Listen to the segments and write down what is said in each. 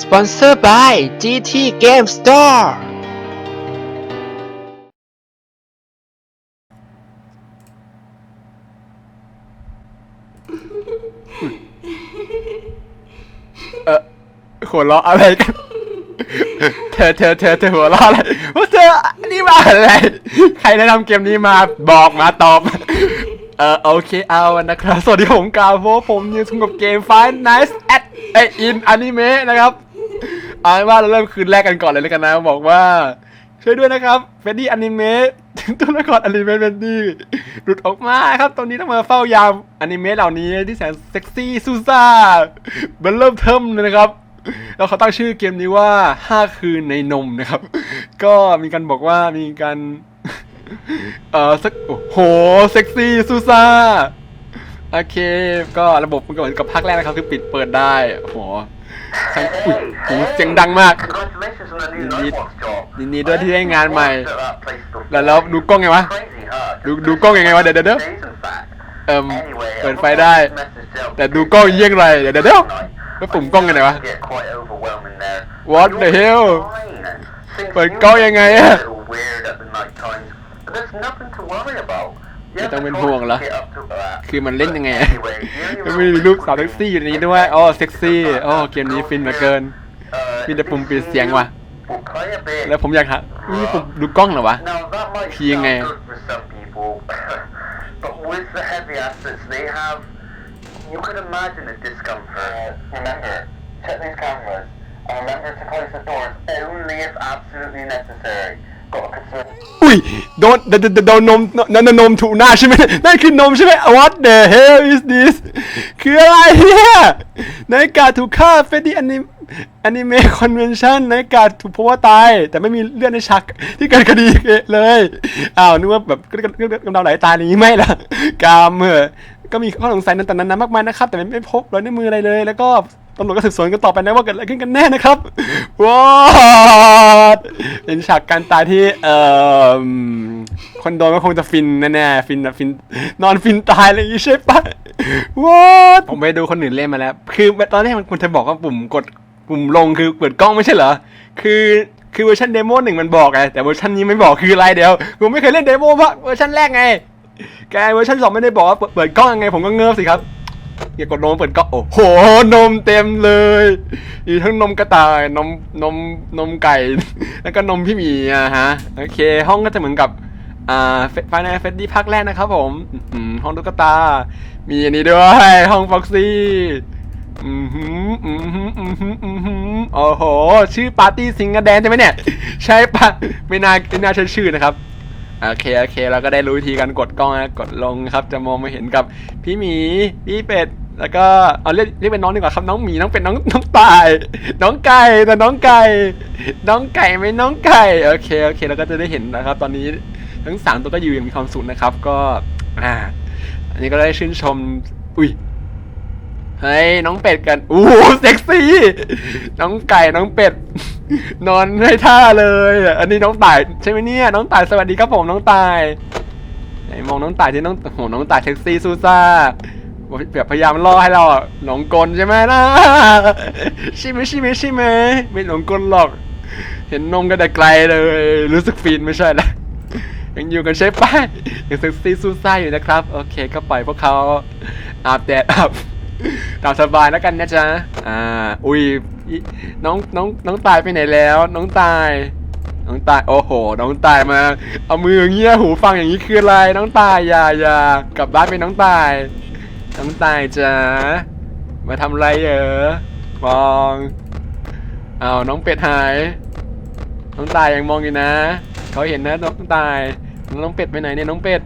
Sponsored by GT Game Store เออหัวเราะอะไรกัน เธอเธอเธอเธอหัวเราะอะไรว่าเธอนี่มาอะไร ใครแนะนำเกมนี้มาบอกมาตอบ เออโอเคเอานะครับ สวัสดีผมกาวโฟผมยูทุงกับเกม Five Nights at เออินอนิเมะนะครับ เอาเป็นว่าเราเริ่มคืนแรกกันก่อนเลยแล้วกันนะ บอกว่า ช่วยด้วยนะครับเฟดดี้อนิเมะตัวละครอนิเมะเฟดดี้หลุดออกมาครับ ตอนนี้ต้องมาเฝ้ายามอนิเมะเหล่านี้ที่แสนเซ็กซี่ซูซ่าเบันเริ่มเทิมเลยนะครับแล้วเขาตั้งชื่อเกมนี้ว่า 5 คืนในนมนะครับ ก็มีการบอกว่ามีการเออสักโอ้โหเซ็กซี่ซูซ่าโอเค ก็ระบบมันก็เหมือนกับภาคแรกนะครับ คือปิดเปิดได้โอ้โห ทั้งอุ๊ยโหเสียงดังมาก Congratulations on the new Indeed. Nightwatch job. ยินดีด้วยที่ได้งานใหม่ I worked at that place before. แล้วแล้วดูกล้องไงวะ Crazy, huh? ดู Just ดูกล้องยังไงวะเดี๋ยวเดี๋ยวเดี๋ยว days, in fact. เอิ่ม Anyway, เปิด I've ไฟได้ got this message to help แต่ดูกล้องเยี่ยงไร เดี๋ยวเดี๋ยวเดี๋ยว tonight. แล้วปุ่มกล้องกันไหนวะ Get quite overwhelming there. What You're the hell? fine. Things เปิด do กล้องยังไงอะ get a little weird at the night times, but there's nothing to worry about. You ไม่ have ต้อง the เป็นห่วงเหรอ choice to get up to that. คือมันเล่นยังไง Anyway, you're ก็มีรูปสาวเซ็กซี่อยู่ในนี้ด้วยอ๋อเซ็กซี่อ๋อเกมนี้ฟินเหลือเกิน Uh, มีแต่ปุ่มปิดเสียงว่ะ We'll play a bit. แล้วผมอยากหามีปุ่มดูกล้องเหรอวะ Now that might Khi nghe. sound good for some people, but with the heavy assets they have, you could imagine the discomfort. remember, check these cameras, and remember to close the doors only if absolutely necessary. อุ้ยโดนโดนโดนโดนนมนั่นนมถูกหน้าใช่ไหมนั่นคือนมใช่ไหม What the hell is this คืออะไรเนี่ยนาฬิกาถูกฆ่าเฟดดี้อนิอนิเมะคอนเวนชั่นนาฬิกาถูกเพราะว่าตาย แต่ไม่มีเลือดในฉากที่เกิดคดีเลยอ้าวนึกว่าแบบเลือดเลือดกำเดาไหลตายอย่างนี้ไม่ล่ะกามเออก็มีข้อสงสัยนั้นแต่นั้นมากมายนะครับ แต่ไม่พบรอยนิ้วมืออะไรเลย แล้วก็ ตำรวจก็สืบสวนกันต่อไปนะว่าเกิดอะไรขึ้นกันแน่นะครับว้าวเป็นฉากการตายที่เอ่อคนโดนก็คงจะฟินแน่ๆฟินแบบฟินนอนฟินตายอะไรอย่างงี้ใช่ปะว้าวผมไปดูคนอื่นเล่นมาแล้ว คือตอนแรกมันคุณจะบอกว่าปุ่มกดปุ่มลงคือเปิดกล้องไม่ใช่เหรอ คือคือเวอร์ชันเดโมหนึ่งมันบอกไงแต่เวอร์ชันนี้ไม่บอกคืออะไรเดียวผมไม่เคยเล่นเดโมเพราะเวอร์ชันแรกไงแกเวอร์ชันสองไม่ได้บอกว่าเปิดเปิดกล้องยังไงผมก็เงิบสิครับ อย่ากดนมเปิดกล้องโอ้โหนมเต็มเลยมีทั้งนมกระต่ายนมนมนมไก่ แล้วก็นมพี่หมีอะฮะโอเค ห้องก็จะเหมือนกับอ่าฟานเฟดดี้ภาคแรกนะครับผมห้องตุ๊กตา มีอันนี้ด้วยห้องฟ็อกซี่อืมหืมอืมหืมอืมหืมอืมหืมโอ้โห ชื่อปาร์ตี้ซิงค์แดนใช่ไหมเนี่ย ใช่ปะไม่น่าไม่น่าใช่ชื่อนะครับ โอเคโอเคเราก็ได้รู้วิธีการกดกล้องนะกดลงครับ จะมองมาเห็นกับพี่หมีพี่เป็ดแล้วก็เอาเรียกเรียกเป็นน้องดีกว่าครับน้องหมีน้องเป็ดน้องน้องตาย น้องไก่แต่น้องไก่น้องไก่ไม่น้องไก่โอเคโอเคเราก็จะได้เห็นนะครับ ตอนนี้ทั้งสามตัวก็อยู่อย่างมีความสุขนะครับ ก็อ่าอันนี้ก็ได้ชื่นชม อุ้ยเฮ้ยน้องเป็ดกันอู้เซ็กซี่ น้องไก่น้องเป็ด นอนให้ท่าเลย อันนี้น้องต่ายใช่ไหมเนี่ย น้องต่ายสวัสดีครับผมน้องต่ายไหนมองน้องต่ายที่น้องโอ้โหน้องต่ายเซ็กซี่ซูซ่าแบบพยายามล่อให้เราหลงกลใช่ไหมนะใช่ไหมใช่ไหมใช่ไหมไม่หลงกลหรอก เห็นนมกันแต่ไกลเลย รู้สึกฟินไม่ใช่ละยังอยู่กันใช่ปะยังเซ็กซี่ซูซ่าอยู่นะครับ โอเคก็ปล่อยพวกเขาอาบแดดอาบตามสบายแล้วกันนะจ๊ะอ่าอุ้ย น้องน้องน้องตายไปไหนแล้ว น้องตาย น้องตาย โอ้โห น้องตายมา เอามือเงี้ยหูฟังอย่างนี้คืออะไร น้องตายอย่าอย่ากลับบ้านไปน้องตาย น้องตายจ๊ะมาทำอะไรเหรอมองเอาน้องเป็ดหาย น้องตายยังมองอยู่นะเขาเห็นนะน้องตาย น้องเป็ดไปไหนเนี่ยน้องเป็ด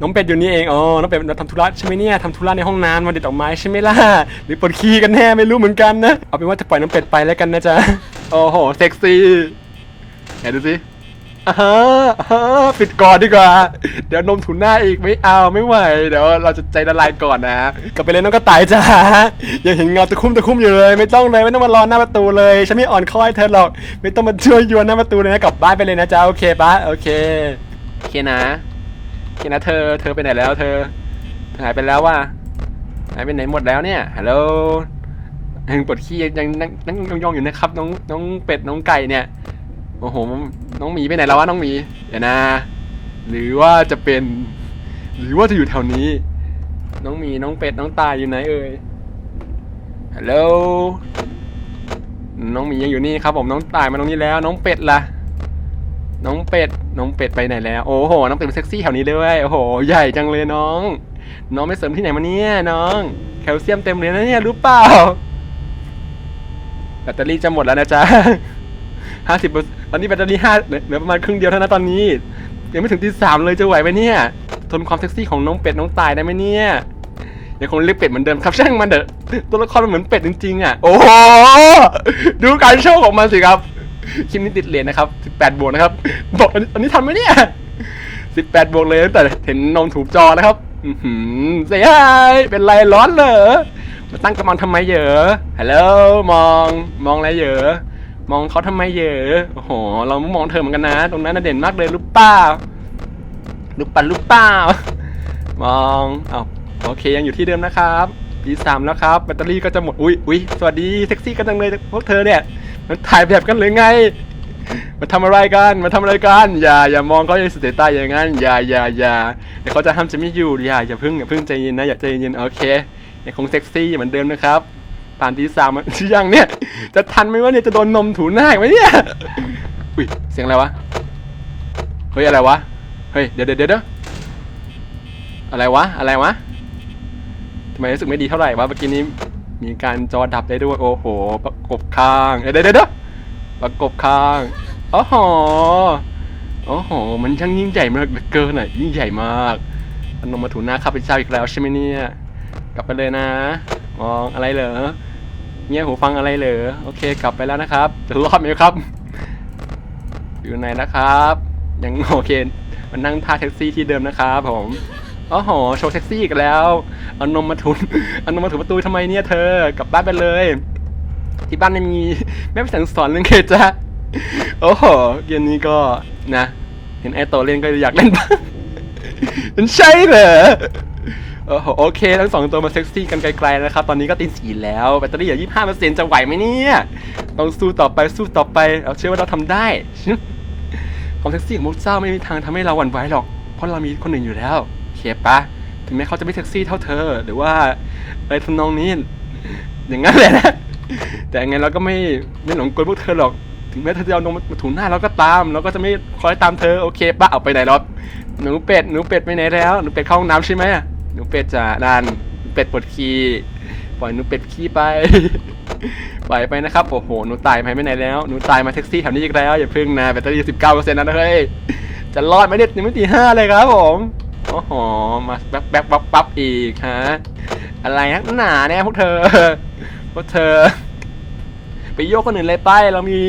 น้องเป็ดอยู่นี่เอง อ๋อ น้องเป็ดทำธุระใช่ไหมเนี่ยทำธุระในห้องน้ำมาเด็ดดอกไม้ใช่ไหมล่ะ หรือปวดขี้กันแน่ไม่รู้เหมือนกันนะ เอาเป็นว่าจะปล่อยน้องเป็ดไปแล้วกันนะจ๊ะ โอ้โห เซ็กซี่ไหนดูสิอ่าฮะอ่าฮะปิดก่อนดีกว่า เดี๋ยวนมถุนหน้าอีกไม่เอาไม่ไหว เดี๋ยวเราจะใจละลายก่อนนะ กลับไปเลยน้องกระต่ายจ้ายังเห็นเงาตะคุ่มตะคุ่มอยู่เลย ไม่ต้องเลยไม่ต้องมารอหน้าประตูเลยฉันไม่อ่อนข้อให้เธอหรอก ไม่ต้องมาช่วยยวนหน้าประตูเลยนะกลับบ้านไปเลยนะจ๊ะโอเคปะโอเคโอเคนะ เคนะเธอ เธอไปไหนแล้ว เธอหายไปแล้วว่ะหายไปไหนหมดแล้วเนี่ยฮัลโหลยังปวดขี้ยังนั่งนั่งยองๆอยู่นะครับ น้องน้องเป็ดน้องไก่เนี่ยโอ้โหน้องหมีไปไหนแล้ววะน้องหมีเดี๋ยวนะ หรือว่าจะเป็น หรือว่าจะอยู่แถวนี้ น้องหมีน้องเป็ดน้องตายอยู่ไหนเอ่ยฮัลโหลน้องหมียังอยู่นี่ครับผมน้องตายมาตรงนี้แล้ว น้องเป็ดล่ะ น้องเป็ด น้องเป็ดไปไหนแล้ว โอ้โห น้องเป็ดเป็นเซ็กซี่แถวนี้ด้วยโอ้โห ใหญ่จังเลยน้อง น้องไปเสริมที่ไหนมาเนี่ยน้อง แคลเซียมเต็มเลยนะเนี่ยรู้เปล่า แบตเตอรี่จะหมดแล้วนะจ๊ะห้าสิบตอนนี้แบตเตอรี่ห้าเหลือเหลือประมาณครึ่งเดียวเท่านั้นตอนนี้ ยังไม่ถึงที่สามเลยจะไหวไหมเนี่ย ทนความเซ็กซี่ของน้องเป็ดน้องตายได้ไหมเนี่ยยังคงเรียกเป็ดเหมือนเดิมครับช่างมันเถอะตัวละครมันเหมือนเป็ดจริงๆอะ โอ้โหดูการโชว์ของมันสิครับ คลิปนี้ติดเหรียญนะครับ18บวกนะครับบอกอันนี้ทันไหมเนี่ย18บวกเลยแต่เห็นนมถูกจอนะครับเสียหายเป็นไรร้อนเหรอมาตั้งกำลังทำไมเหยอฮัลโหลมองมองอะไรเหยอมองเขาทำไมเหยอโอ้โห เรามองเธอเหมือนกันนะ ตรงนั้นน่ะเด่นมากเลยรู้เปล่ารู้ปันรู้เปล่ามองเอาโอเคยังอยู่ที่เดิมนะครับปีสามแล้วครับแบตเตอรี่ก็จะหมดอุ้ยอุ้ยสวัสดีเซ็กซี่กันจังเลยพวกเธอเนี่ย มันถ่ายแบบกันเลยไง มาทำอะไรกัน มาทำอะไรกัน อย่าอย่ามองเขาในสเตตัสอย่างนั้น อย่าอย่าอย่าเดี๋ยวเขาจะห้ามจะไม่อยู่ อย่าอย่าพึ่งอย่าพึ่งใจเย็นนะอย่าใจเย็นโอเคยังคงเซ็กซี่เหมือนเดิมนะครับ ผ่านทีสามมายังเนี่ย จะทันไหมว่าเนี่ยจะโดนนมถูหน้าไหมเนี่ยอุ้ยเสียงอะไรวะ เฮ้ยอะไรวะ เฮ้ยเดี๋ยวเดี๋ยวเดี๋ยวอะไรวะอะไรวะทำไมรู้สึกไม่ดีเท่าไหร่วะเมื่อกี้นี้ มีการจอดับได้ด้วยโอ้โห ประกบข้าง เดี๋ยวเดี๋ยวเดี๋ยวประกบข้างโอ้โหโอ้โห มันช่างยิ่งใหญ่มากเกินอะ ยิ่งใหญ่มากอันนมมาถูหน้าข้าพเจ้าอีกแล้วใช่ไหมเนี่ย กลับไปเลยนะ มองอะไรเหรอเงี้ยหูฟังอะไรเหรอ โอเค กลับไปแล้วนะครับ จะรอดไหมครับ อยู่ไหนนะครับ ยังโอเค มันนั่งท่าแท็กซี่ที่เดิมนะครับผม โอ้โหโชว์แท็กซี่อีกแล้วเอานมมาถูเอานมมาถูประตูทำไมเนี่ยเธอกลับบ้านไปเลย ที่บ้านไม่มีแม่ไปสั่งสอนเรื่องเคจ้ะโอ้โหเกมนี้ก็นะ เห็นไอโตเล่นก็อยากเล่นบ้างมันใช่เหรอโอ้โหโอเค ทั้งสองตัวมาเซ็กซี่กันไกลๆนะครับ ตอนนี้ก็ตีสีแล้วแบตเตอรี่เหลือยี่ห้าเปอร์เซ็นต์จะไหวไหมเนี่ยต้องสู้ต่อไปสู้ต่อไปเราเชื่อว่าเราทำได้ความเซ็กซี่ของมุกเจ้าไม่มีทางทำให้เราหวั่นไหวหรอก เพราะเรามีคนหนึ่งอยู่แล้ว ปะถึงแม้เขาจะไม่เซ็กซี่เท่าเธอ หรือว่าอะไรทำนองนี้ อย่างนั้นแหละนะแต่ยังไงเราก็ไม่ไม่หลงกลพวกเธอหรอก ถึงแม้เธอจะเอานมมาถูหน้าเราก็ตาม เราก็จะไม่คอยตามเธอโอเคปะเอาไปไหนหรอกหนูเป็ดหนูเป็ดไปไหนแล้วหนูเป็ดเข้าห้องน้ำใช่ไหมหนูเป็ดจะดันหนูเป็ดปวดขี้ปล่อยหนูเป็ดขี้ไปปล่อยไปนะครับโอ้โหหนูตายไปไม่ไหนแล้วหนูตายมาแท็กซี่แถวนี้อีกแล้วอย่าพึ่งนะแบตเตอรี่สิบเก้าเปอร์เซ็นต์นะเฮ้ยจะรอดไหมเนี่ยยังไม่ตีห้าเลยครับผม อ้โห มาแบ๊บแบ๊บปั๊บปั๊บอีกฮะ อะไรนักหนาเนี่ยพวกเธอ พวกเธอ ไปโยกคนอื่นเลยไป เรามี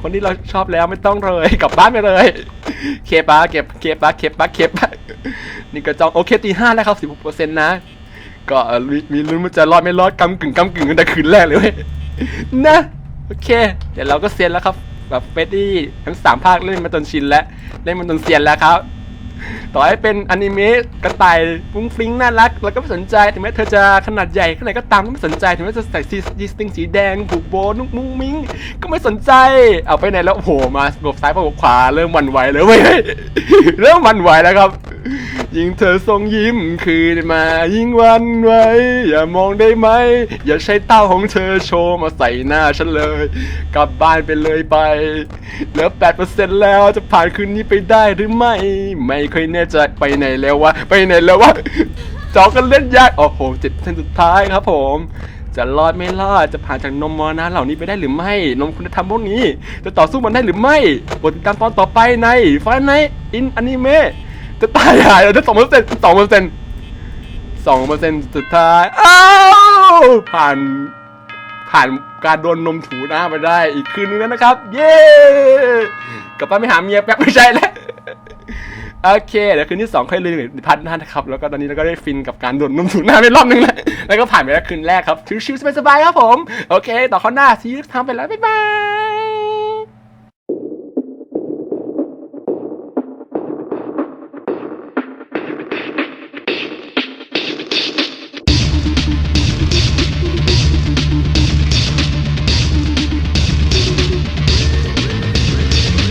คนที่เราชอบแล้วไม่ต้องเลย กลับบ้านไปเลย เคปะเก็บเคปะเคปะเคปะนี่ก็จองโอเคตีห้าแล้วครับสิบหกเปอร์เซ็นต์นะ ก็มีลุ้นว่าจะรอดไม่รอดกำกึ่งกำกึ่งตั้งแต่คืนแรกเลยเว้ยนะโอเค เดี๋ยวเราก็เซียนแล้วครับแบบเฟดดี้ทั้งสามภาคเล่นมาจนชินแล้ว เล่นมาจนเซียนแล้วครับ ต่อให้เป็นอนิเมะกระต่ายฟุ้งฟริ้งน่ารัก แล้วก็ไม่สนใจถึงแม้เธอจะขนาดใหญ่แค่ไหนก็ตามก็ไม่สนใจถึงแม้จะใส่ซีซีสติงสีแดงผูกโบนุกมุ้งมิ้งก็ไม่สนใจเอาไปไหนแล้วโอ้โหมาบกซ้ายบกขวาเริ่มหวันไหวเลยเว้ยเริ่มหวันไหวแล้วครับ ยิ่งเธอทรงยิ้มคืนมา ยิ่งวันไหวอย่ามองได้ไหม อย่าใช้เต้าของเธอโชว์มาใส่หน้าฉันเลย กลับบ้านไปเลยไป เหลือแปดเปอร์เซ็นต์แล้วจะผ่านคืนนี้ไปได้หรือไม่ ไม่เคยแน่ใจไปไหนแล้ววะ ไปไหนแล้ววะจอกันเล่นยากโอ้โหเจ็ดเส้นสุดท้ายครับผม จะรอดไม่รอด จะผ่านจากนมมรณะเหล่านี้ไปได้หรือไม่ นมคุณธรรมพวกนี้ จะต่อสู้มันได้หรือไม่ บทติดตามตอนต่อไปในฟันในอินอนิเมะ จะตายหายแล้วสองเปอร์เซ็นต์สองเปอร์เซ็นต์สองเปอร์เซ็นต์สุดท้าย อ้าวผ่านผ่านการโดนนมถูหน้าไปได้อีกคืนนึงแล้วนะครับ เย้กลับบ้านไปหาเมียแป๊บไม่ใช่แล้วโอเคเดี๋ยวคืนที่สองค่อยลืมพัดหน้านะครับ แล้วก็ตอนนี้เราก็ได้ฟินกับการโดนนมถูหน้าไปรอบนึงแล้วแล้วก็ผ่านไปแล้วคืนแรกครับชิวๆสบายๆครับผม โอเค ต่อข้อหน้าซีรีส์ทำไปแล้วบ๊ายบาย